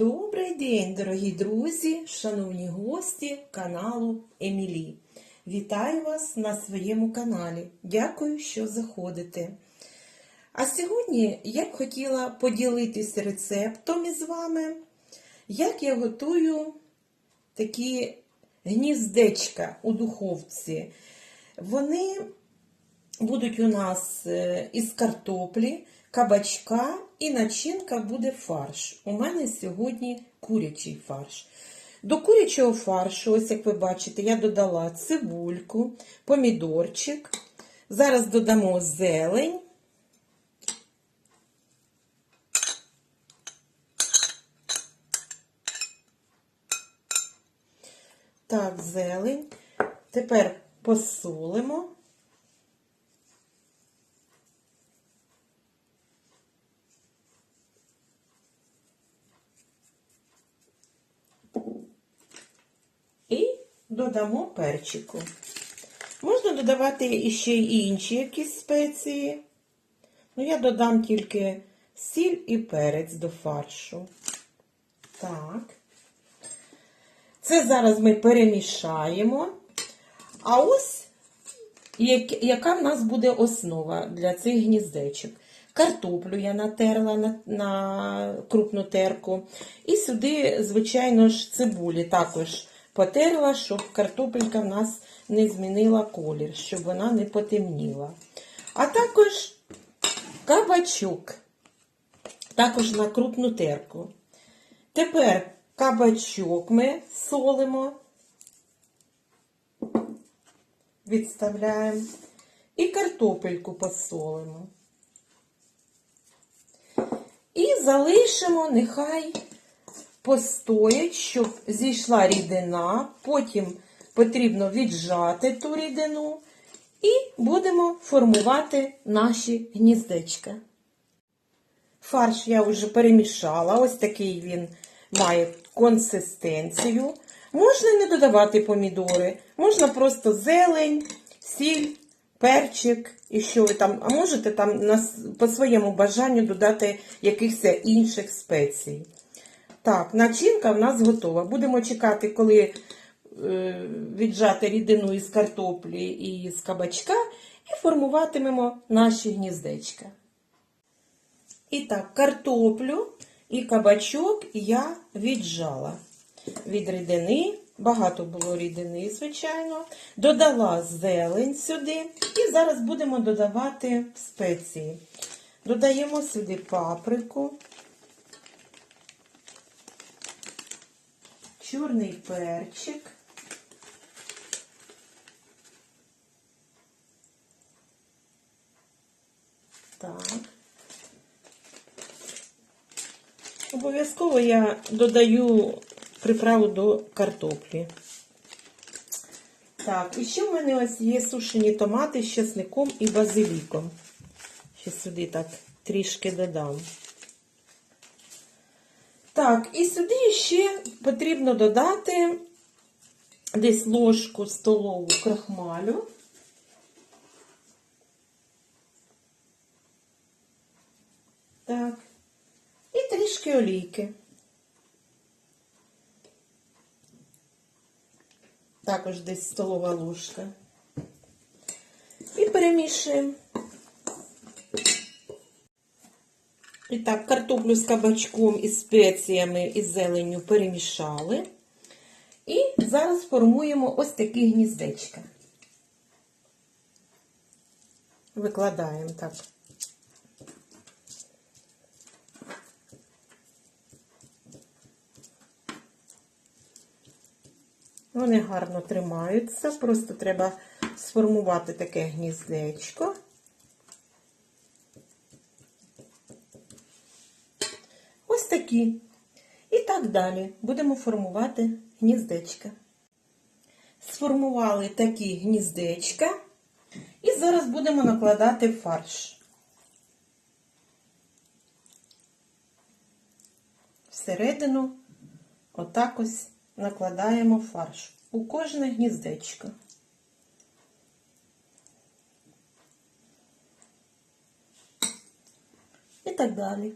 Добрий день, дорогі друзі, шановні гості каналу Емілі. Вітаю вас на своєму каналі. Дякую, що заходите. А сьогодні я б хотіла поділитися рецептом із вами, як я готую такі гніздечка у духовці. Вони будуть у нас е, із картоплі, кабачка і начинка буде фарш. У мене сьогодні курячий фарш. До курячого фаршу, ось як ви бачите, я додала цибульку, помідорчик. Зараз додамо зелень. Так, зелень. Тепер посолимо. І додамо перчику. Можна додавати ще й інші якісь спеції. Ну, я додам тільки сіль і перець до фаршу. Так. Це зараз ми перемішаємо. А ось як- яка в нас буде основа для цих гніздечок. Картоплю я натерла на, на крупну терку. І сюди, звичайно ж, цибулі також потерла, щоб картопелька в нас не змінила колір, щоб вона не потемніла. А також кабачок, також на крупну терку. Тепер кабачок ми солимо, відставляємо і картопельку посолимо. І залишимо, нехай постоять, щоб зійшла рідина, потім потрібно віджати ту рідину і будемо формувати наші гніздечка. Фарш я вже перемішала, ось такий він має консистенцію. Можна не додавати помідори, можна просто зелень, сіль, перчик і що ви там, а можете там по своєму бажанню додати якихось інших спецій. Так, начинка в нас готова. Будемо чекати, коли е, віджати рідину із картоплі і з кабачка, і формуватимемо наші гніздечка. І так, картоплю і кабачок я віджала від рідини. Багато було рідини, звичайно. Додала зелень сюди. І зараз будемо додавати спеції. Додаємо сюди паприку, чорний перчик. Так. Обов'язково я додаю приправу до картоплі. Так, і ще в мене ось є сушені томати з чесником і базиліком. Ще сюди так трішки додам. Так, і сюди ще потрібно додати десь ложку столову крахмалю. Так. І трішки олійки. Також десь столова ложка. І перемішуємо. І так, картоплю з кабачком і спеціями і зеленню перемішали. І зараз формуємо ось такі гніздечка. Викладаємо так. Вони гарно тримаються, просто треба сформувати таке гніздечко. Такі. І так далі будемо формувати гніздечка. Сформували такі гніздечка. І зараз будемо накладати фарш. Всередину отак ось накладаємо фарш у кожне гніздечко. І так далі.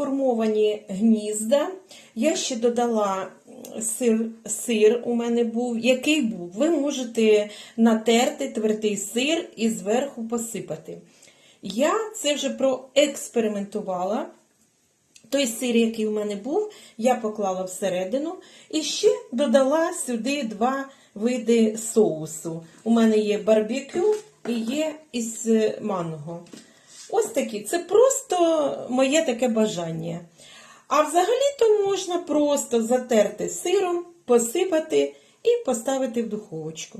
Сформовані гнізда. Я ще додала сир, сир у мене був. Який був? Ви можете натерти твердий сир і зверху посипати. Я це вже проекспериментувала. Той сир, який у мене був, я поклала всередину і ще додала сюди два види соусу. У мене є барбекю і є із манго. Ось такі. Це просто моє таке бажання. А взагалі-то можна просто затерти сиром, посипати і поставити в духовочку.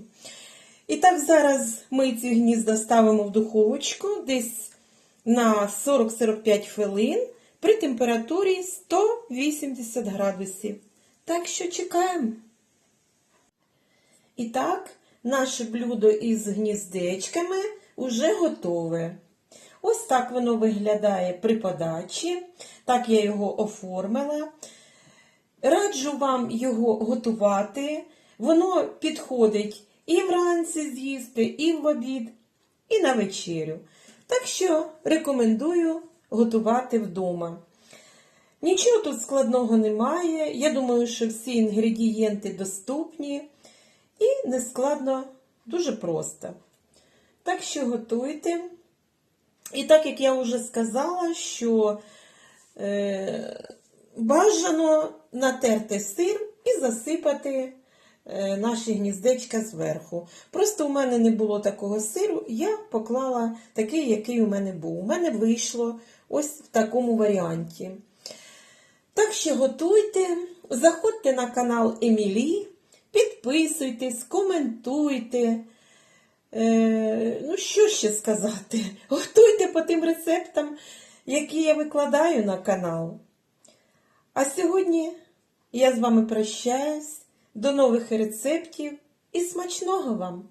І так, зараз ми ці гнізда ставимо в духовочку десь на 40-45 хвилин при температурі 180 градусів. Так що чекаємо. І так, наше блюдо із гніздечками вже готове. Ось так воно виглядає при подачі. Так я його оформила. Раджу вам його готувати. Воно підходить і вранці з'їсти, і в обід, і на вечерю. Так що рекомендую готувати вдома. Нічого тут складного немає. Я думаю, що всі інгредієнти доступні і не складно, дуже просто. Так що готуйте. І так як я вже сказала, що е, бажано натерти сир і засипати е, наші гніздечка зверху. Просто у мене не було такого сиру, я поклала такий, який у мене був. У мене вийшло ось в такому варіанті. Так що готуйте, заходьте на канал Емілі, підписуйтесь, коментуйте. Е, ну, що ще сказати? Готуйте по тим рецептам, які я викладаю на канал. А сьогодні я з вами прощаюсь. До нових рецептів і смачного вам!